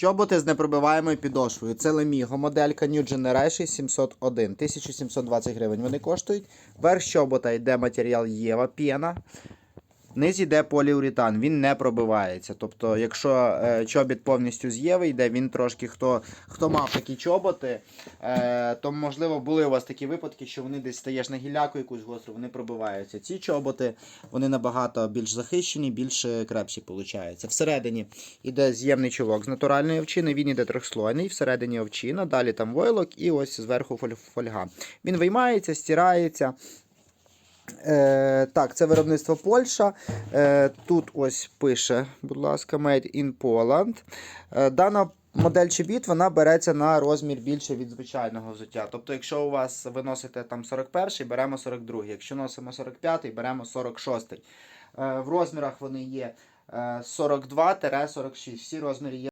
Чоботи з непробиваємою підошвою. Це Lemigo, моделька New Generation 701, 1720 гривень. Вони коштують. Верх чобота йде матеріал Єва, п'єна. Низ йде поліуретан, він не пробивається. Тобто, якщо е, чобіт повністю з йде, він трошки хто, хто мав такі чоботи, е, то можливо були у вас такі випадки, що вони десь стаєш на гіляку якусь гостру, вони пробиваються. Ці чоботи вони набагато більш захищені, більш е, крепші получаються. Всередині йде з'ємний чулок з натуральної овчини, він іде трьохслойний, всередині овчина, далі там войлок і ось зверху фольга. Він виймається, стирається. Е, так, це виробництво Польща. Е, тут ось пише, будь ласка, Made in Poland. Е, дана модель чобіт вона береться на розмір більше від звичайного взуття. Тобто, якщо у вас ви носите там 41, беремо 42, якщо носимо 45, беремо 46. Е, в розмірах вони є е, 42-46. Всі розміри є.